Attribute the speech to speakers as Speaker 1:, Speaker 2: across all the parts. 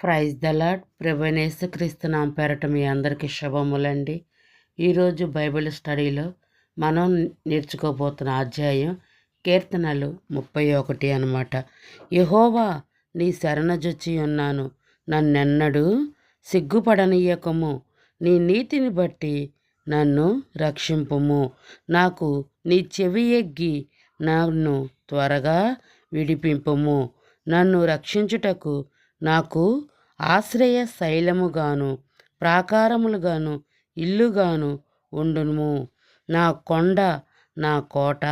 Speaker 1: Praise the Lord lord క్రీస్తు నామ పేరట మీ అందరికీ శుభములండి. ఈరోజు బైబిల్ స్టడీలో మనం నేర్చుకోబోతున్న అధ్యాయం కీర్తనలు ముప్పై ఒకటి అనమాట యహోవా నీ శరణజొచ్చి ఉన్నాను. నన్నెన్నడు సిగ్గుపడనీయకము. నీ నీతిని బట్టి నన్ను రక్షింపుము. నాకు నీ చెవి ఎగ్గి నన్ను త్వరగా విడిపింపుము. నన్ను రక్షించుటకు నాకు ఆశ్రయ శైలముగాను ప్రాకారములుగాను ఇల్లుగాను ఉండును నా కొండ నా కోట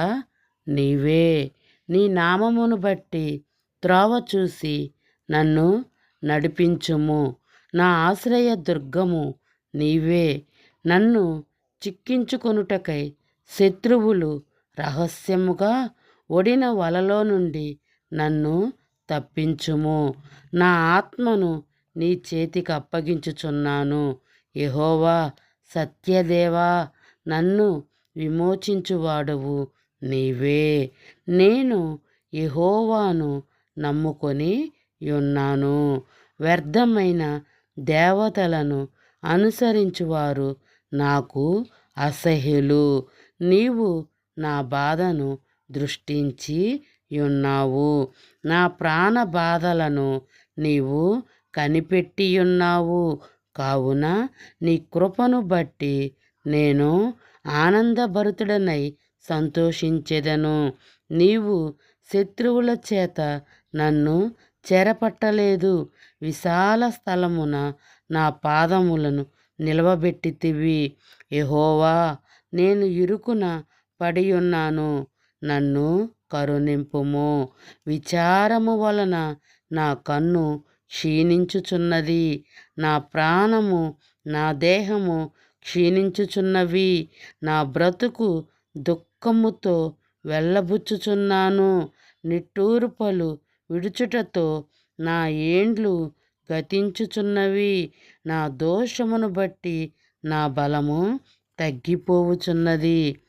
Speaker 1: నీవే. నీ నామమును బట్టి త్రోవ చూసి నన్ను నడిపించుము. నా ఆశ్రయ దుర్గము నీవే. నన్ను చిక్కించుకొనుటకై శత్రువులు రహస్యముగా ఒడిన వలలో నుండి నన్ను తప్పించుము. నా ఆత్మను నీ చేతికి అప్పగించుచున్నాను. యహోవా సత్యదేవా నన్ను విమోచించువాడవు నీవే. నేను యహోవాను నమ్ముకొని ఉన్నాను. వ్యర్థమైన దేవతలను అనుసరించువారు నాకు అసహ్యులు. నీవు నా బాధను దృష్టించి ఉన్నావు. నా ప్రాణ బాధలను నీవు కనిపెట్టియున్నావు. కావున నీ కృపను బట్టి నేను ఆనందభరితుడనై సంతోషించెదను. నీవు శత్రువుల చేత నన్ను చెరపట్టలేదు. విశాల స్థలమున నా పాదములను నిలవబెట్టితివి. ఎహోవా నేను ఇరుకున పడి ఉన్నాను నన్ను కరుణింపుము. విచారము వలన నా కన్ను క్షీణించుచున్నది. నా ప్రాణము నా దేహము క్షీణించుచున్నవి. నా బ్రతుకు దుఃఖముతో వెళ్ళబుచ్చుచున్నాను. నిట్టూర్పలు విడుచుటతో నా ఏండ్లు గతించుచున్నవి. నా దోషమును బట్టి నా బలము తగ్గిపోవుచున్నది.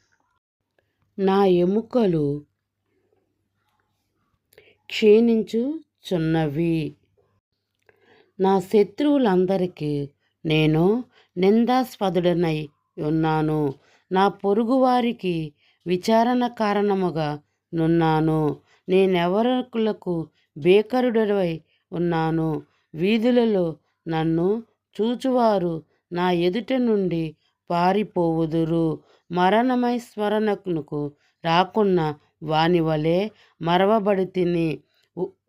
Speaker 1: నా ఎముకలు క్షీణించుచున్నవి. నా శత్రువులందరికీ నేను నిందాస్పదుడనై ఉన్నాను. నా పొరుగువారికి విచారణ కారణముగా నున్నాను. నేనెవరకులకు బేకరుడవై ఉన్నాను. వీధులలో నన్ను చూచువారు నా ఎదుట నుండి పారిపోవుదురు. మరణమై స్మరణకు రాకున్న వాని వలె మరవబడి తిని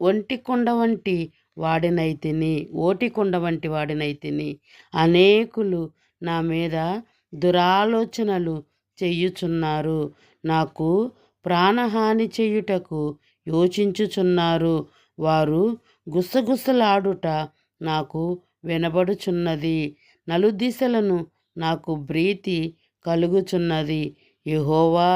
Speaker 1: ఒంటికుండ వంటి వాడినైతిని ఓటికుండ వంటి వాడినైతిని అనేకులు నా మీద దురాలోచనలు చెయ్యుచున్నారు నాకు ప్రాణహాని చెయ్యుటకు యోచించుచున్నారు. వారు గుసగుసలాడుట నాకు వినబడుచున్నది. నలుదిశలను నాకు ప్రీతి కలుగుచున్నది. యహోవా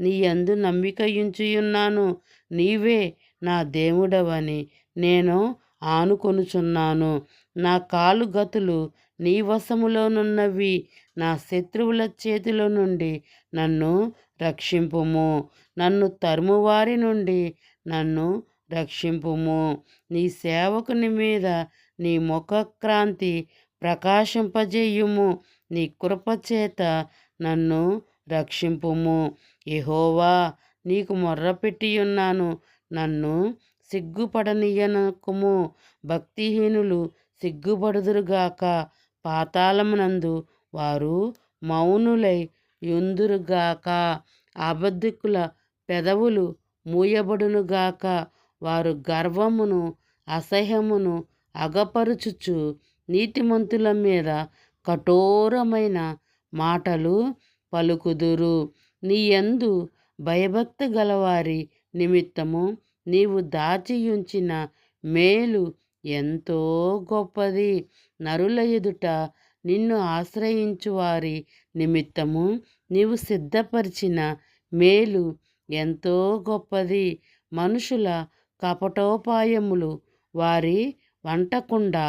Speaker 1: నీ అందు నమ్మికయుంచియున్నాను. నీవే నా దేవుడవని నేను ఆనుకొనుచున్నాను. నా కాలు గతులు నీ వశములోనున్నవి. నా శత్రువుల చేతిలో నుండి నన్ను రక్షింపుము. నన్ను తరుమువారి నుండి నన్ను రక్షింపుము. నీ సేవకుని మీద నీ ముఖక్రాంతి ప్రకాశింపజేయుము. నీ కృపచేత నన్ను రక్షింపుము. ఎహోవా నీకు మొర్రపెట్టి ఉన్నాను. నన్ను సిగ్గుపడనీయనకుము. భక్తిహీనులు సిగ్గుపడుదురుగాక. పాతాళమునందు వారు మౌనులై యుందురుగాక. అబద్ధికుల పెదవులు మూయబడునుగాక. వారు గర్వమును అసహ్యమును అగపరుచుచు నీతిమంతుల మీద కఠోరమైన మాటలు పలుకుదురు. నీ యందు భయభక్తి గలవారి నిమిత్తము నీవు దాచియుంచిన మేలు ఎంతో గొప్పది. నరుల ఎదుట నిన్ను ఆశ్రయించు వారి నిమిత్తము నీవు సిద్ధపరిచిన మేలు ఎంతో గొప్పది. మనుషుల కపటోపాయములు వారి వంటకుండా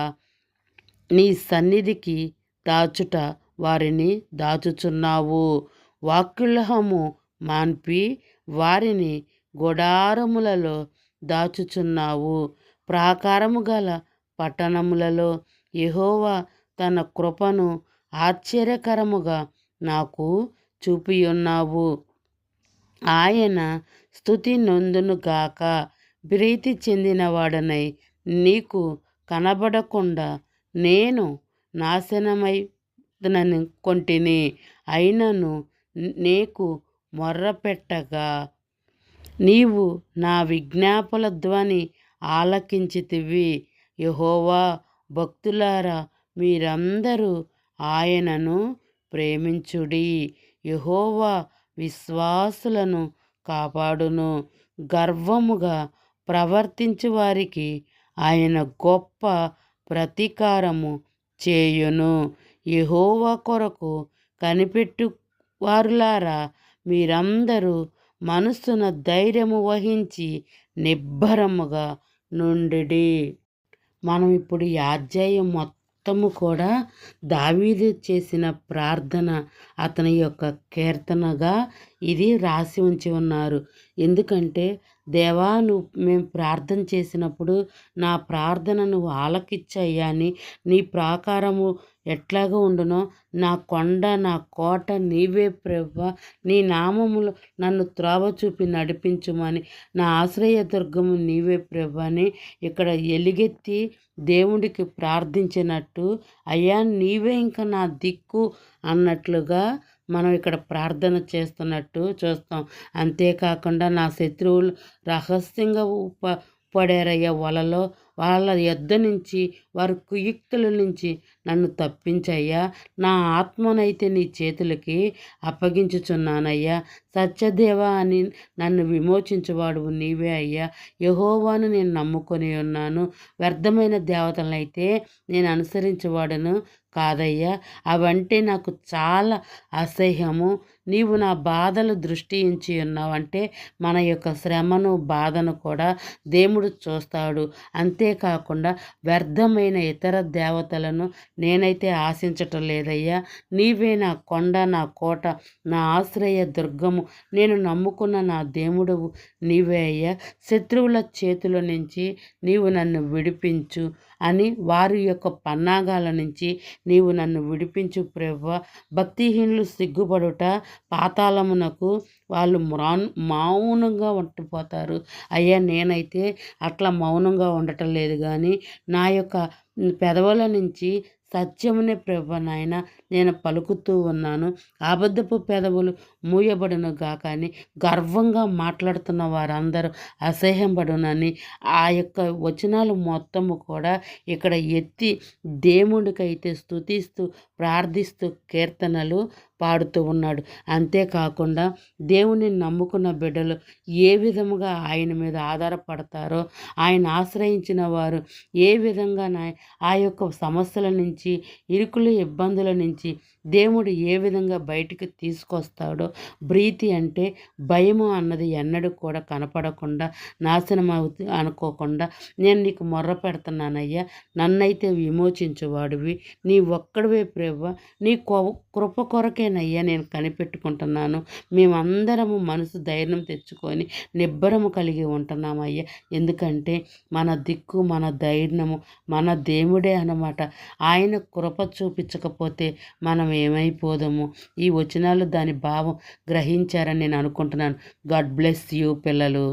Speaker 1: నీ సన్నిధికి దాచుట వారిని దాచుచున్నావు. వాక్యులహము మాన్పి వారిని గుడారములలో దాచుచున్నావు. ప్రాకారము గల పట్టణములలో యహోవా తన కృపను ఆశ్చర్యకరముగా నాకు చూపియున్నావు. ఆయన స్థుతి నొందునుగాక ప్రీతి చెందినవాడనై నీకు కనబడకుండా నేను నాశనమై కొంటిని. అయినను నీకు మొర్రపెట్టగా. నీవు నా విజ్ఞాపల ధ్వని ఆలకించితివి. యహోవా భక్తులారా మీరందరూ ఆయనను ప్రేమించుడి. యహోవా విశ్వాసులను కాపాడును. గర్వముగా ప్రవర్తించు వారికి ఆయన గొప్ప ప్రతీకారము చేయును. యహోవా కొరకు కనిపెట్టు వారులారా మీరందరూ మనస్సున ధైర్యము వహించి నిబ్బరముగా నుండి మనం ఇప్పుడు ఈ అధ్యాయం మొత్తము కూడా దావీదు చేసిన ప్రార్థన అతని యొక్క కీర్తనగా ఇది రాసి ఉంచి ఉన్నారు. ఎందుకంటే దేవా నువ్వు మేము ప్రార్థన చేసినప్పుడు నా ప్రార్థన నువ్వు ఆలకిచ్చయ్యా అని నీ ప్రాకారము ఎట్లాగా ఉండునో నా కొండ నా కోట నీవే ప్రభ నీ నామములు నన్ను త్రోవ చూపి నడిపించుమని నా ఆశ్రయ దుర్గము నీవే ప్రభ అని ఇక్కడ ఎలుగెత్తి దేవుడికి ప్రార్థించినట్టు. అయ్యా నీవే ఇంకా నా దిక్కు అన్నట్లుగా మనం ఇక్కడ ప్రార్థన చేస్తున్నట్టు చూస్తాం. అంతేకాకుండా నా శత్రువులు రహస్యంగా ఉప పడారయ్యా వలలో వాళ్ళ యొద్ద నుంచి వారి కుయుక్తుల నుంచి నన్ను తప్పించయ్యా. నా ఆత్మనైతే నీ చేతులకి అప్పగించుచున్నానయ్యా. సత్యదేవ అని నన్ను విమోచించువాడు నీవే అయ్యా. యహోవాను నేను నమ్ముకొని ఉన్నాను. వ్యర్థమైన దేవతలనైతే నేను అనుసరించేవాడను కాదయ్యా. అవంటే నాకు చాలా అసహ్యము. నీవు నా బాధలు దృష్టించి ఉన్నావంటే మన యొక్క శ్రమను బాధను కూడా దేవుడు చూస్తాడు. అంతే అంతేకాకుండా వ్యర్థమైన ఇతర దేవతలను నేనైతే ఆశించటం లేదయ్యా. నీవే నా కొండ నా కోట నా ఆశ్రయ దుర్గము. నేను నమ్ముకున్న నా దేవుడవు నీవే అయ్యా. శత్రువుల చేతుల నుంచి నీవు నన్ను విడిపించు అని వారి యొక్క పన్నాగాల నుంచి నీవు నన్ను విడిపించు ప్రభ భక్తిహీనులు సిగ్గుపడుట పాతాళమునకు వాళ్ళు మ్రాన్ మౌనంగా ఉండిపోతారు. అయ్యా నేనైతే అట్లా మౌనంగా ఉండటం లేదు కానీ నా యొక్క పెదవుల నుంచి సత్యమునే ప్రభ నాయన నేను పలుకుతూ ఉన్నాను. అబద్ధపు పెదవులు మూయబడును గాకని గర్వంగా మాట్లాడుతున్న వారందరూ అసహ్యంపడునని ఆ యొక్క వచనాలు మొత్తము కూడా ఇక్కడ ఎత్తి దేవుడికైతే స్థుతిస్తూ ప్రార్థిస్తూ కీర్తనలు పాడుతూ ఉన్నాడు. అంతేకాకుండా దేవుని నమ్ముకున్న బిడ్డలు ఏ విధముగా ఆయన మీద ఆధారపడతారో ఆయన ఆశ్రయించిన వారు ఏ విధంగా ఆ యొక్క సమస్యల నుంచి ఇరుకులు ఇబ్బందుల నుంచి దేవుడు ఏ విధంగా బయటికి తీసుకొస్తాడో ప్రీతి అంటే భయము అన్నది ఎన్నడూ కూడా కనపడకుండా నాశనం అవుతు అనుకోకుండా నేను నీకు మొర్ర పెడుతున్నానయ్యా నన్నైతే విమోచించువాడివి నీ ఒక్కడివే ప్రేవ నీ కృప కొరకేనయ్యా నేను కనిపెట్టుకుంటున్నాను. మేమందరము మనసు ధైర్యం తెచ్చుకొని నిబ్బరము కలిగి ఉంటున్నామయ్యా. ఎందుకంటే మన దిక్కు మన ధైర్యము మన దేవుడే అనమాట ఆయన కృప చూపించకపోతే మనం ఏమైపోదాము? ఈ వచనాలు దాని భావం గ్రహించారని నేను అనుకుంటున్నాను. గాడ్ బ్లెస్ యూ పిల్లలు.